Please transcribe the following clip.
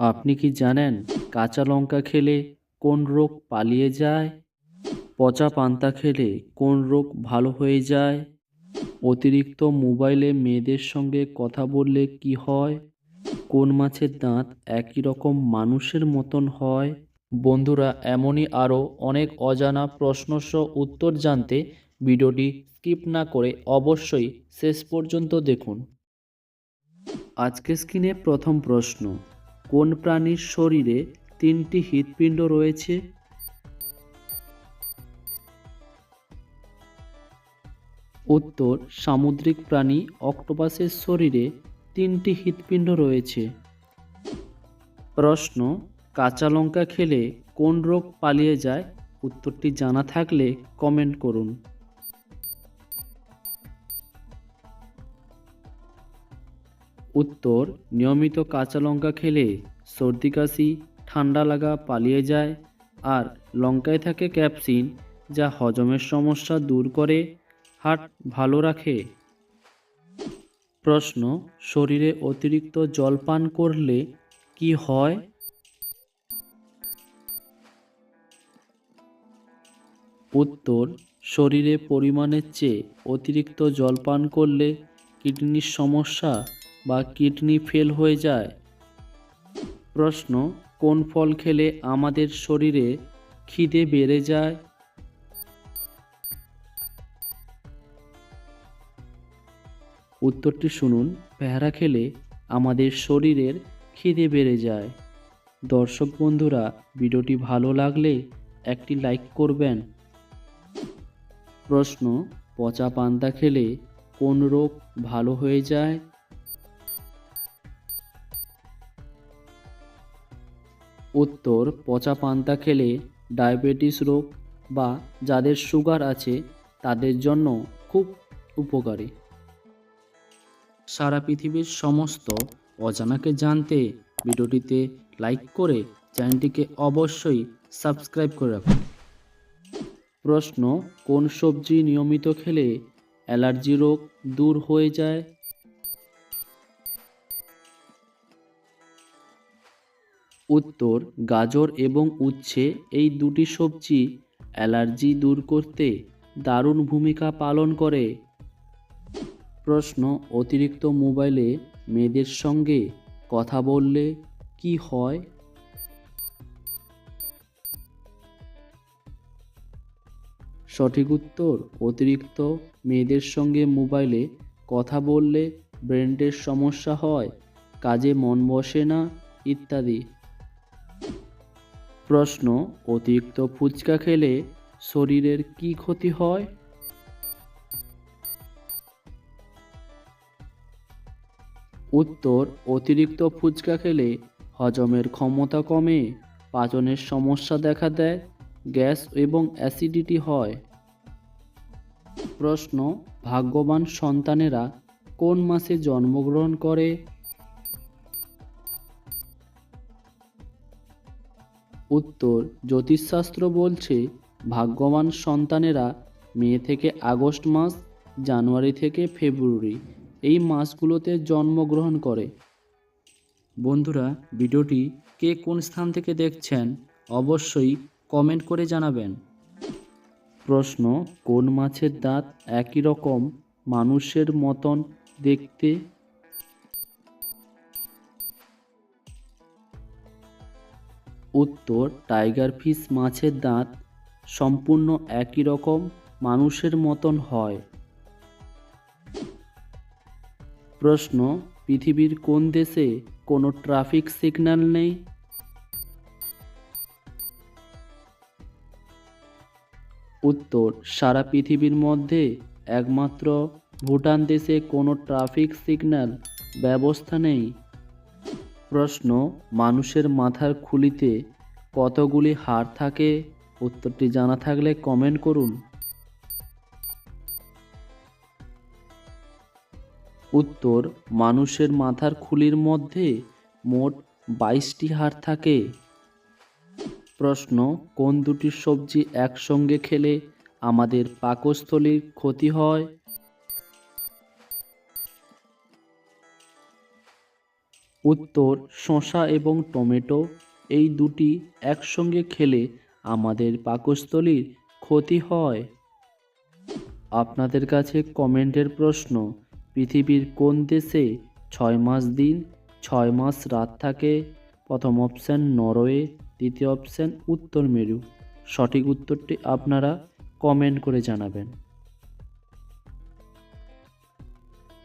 আপনি কি জানেন কাঁচা লঙ্কা খেলে কোন রোগ পালিয়ে যায়? পচা পান্তা খেলে কোন রোগ ভালো হয়ে যায়? অতিরিক্ত মোবাইলে মেয়েদের সঙ্গে কথা বললে কি হয়? কোন মাছের দাঁত একই রকম মানুষের মতন হয়? বন্ধুরা, এমনই আরও অনেক অজানা প্রশ্নসহ উত্তর জানতে ভিডিওটি স্কিপ না করে অবশ্যই শেষ পর্যন্ত দেখুন। আজকে স্ক্রিনে প্রথম প্রশ্ন। কোন প্রাণীর শরীরে তিনটি হৃৎপিণ্ড রয়েছে? উত্তর, সামুদ্রিক প্রাণী অক্টোপাসের শরীরে তিনটি হৃৎপিণ্ড রয়েছে। প্রশ্ন, কাঁচা লঙ্কা খেলে কোন রোগ পালিয়ে যায়? উত্তরটি জানা থাকলে কমেন্ট করুন। উত্তর, নিয়মিত কাঁচা লঙ্কা খেলে সর্দি কাশি, ঠান্ডা লাগা পালিয়ে যায় আর লঙ্কায় থাকে ক্যাপসিন যা হজমের সমস্যা দূর করে হার্ট ভালো রাখে। প্রশ্ন, শরীরে অতিরিক্ত জল পান করলে কি হয়? উত্তর, শরীরে পরিমাণের চেয়ে অতিরিক্ত জল পান করলে কিডনির সমস্যা বা কিডনি ফেল হয়ে যায়? প্রশ্ন, কোন ফল খেলে আমাদের শরীরে খিদে বেড়ে যায়? উত্তরটি শুনুন, পেয়ারা খেলে আমাদের শরীরের খিদে বেড়ে যায়। দর্শক বন্ধুরা, ভিডিওটি ভালো লাগলে একটি লাইক করবেন। প্রশ্ন, পচা পান্তা খেলে কোন রোগ ভালো হয়ে যায়? উত্তর, পচা পান্তা খেলে ডায়াবেটিস রোগ বা যাদের সুগার আছে তাদের জন্য খুব উপকারী। সারা পৃথিবীর সমস্ত অজানাকে জানতে ভিডিওটিতে লাইক করে চ্যানেলটিকে অবশ্যই সাবস্ক্রাইব করে রাখুন। প্রশ্ন, কোন সবজি নিয়মিত খেলে অ্যালার্জি রোগ দূর হয়ে যায়? উত্তর, গাজর এবং উচ্ছে এই দুটি সবজি অ্যালার্জি দূর করতে দারুণ ভূমিকা পালন করে। প্রশ্ন, অতিরিক্ত মোবাইলে মেয়েদের সঙ্গে কথা বললে কি হয়? সঠিক উত্তর, অতিরিক্ত মেয়েদের সঙ্গে মোবাইলে কথা বললে ব্রেনের সমস্যা হয়, কাজে মন বসে না, ইত্যাদি। প্রশ্ন, অতিরিক্ত ফুচকা খেলে শরীরের কি ক্ষতি হয়? উত্তর, অতিরিক্ত ফুচকা খেলে হজমের ক্ষমতা কমে, পাচনের সমস্যা দেখা দেয়, গ্যাস এবং অ্যাসিডিটি হয়। প্রশ্ন, ভাগ্যবান সন্তানেরা কোন মাসে জন্মগ্রহণ করে? উত্তর, জ্যোতিষশাস্ত্র বলছে, ভাগ্যবান সন্তানেরা মে থেকে আগস্ট মাস, জানুয়ারি থেকে ফেব্রুয়ারি, এই মাসগুলোতে জন্মগ্রহণ করে। বন্ধুরা, ভিডিওটি কে কোন স্থান থেকে দেখছেন, অবশ্যই কমেন্ট করে জানাবেন। প্রশ্ন, কোন মাছের দাঁত একই রকম মানুষের মতন দেখতে উত্তর টাইগার ফিশ মাছের দাঁত সম্পূর্ণ একই রকম মানুষের মতন হয়। প্রশ্ন, পৃথিবীর কোন দেশে কোনো ট্রাফিক সিগন্যাল নেই? উত্তর, সারা পৃথিবীর মধ্যে একমাত্র ভুটান দেশে কোনো ট্রাফিক সিগন্যাল ব্যবস্থা নেই। প্রশ্ন, মানুষের মাথার খুলিতে কতগুলি হাড় থাকে? উত্তরটি জানা থাকলে কমেন্ট করুন। উত্তর, মানুষের মাথার খুলির মধ্যে মোট বাইশটি হাড় থাকে। প্রশ্ন, কোন দুটি সবজি একসঙ্গে খেলে আমাদের পাকস্থলীর ক্ষতি হয়? উত্তর, শসা এবং টমেটো এই দুটি একসঙ্গে খেলে আমাদের পাকস্থলীর ক্ষতি হয়। আপনাদের কাছে কমেন্টের প্রশ্ন, পৃথিবীর কোন দেশে ছয় মাস দিন, ছয় মাস রাত থাকে? প্রথম অপশান নরওয়ে, দ্বিতীয় অপশান উত্তর মেরু। সঠিক উত্তরটি আপনারা কমেন্ট করে জানাবেন।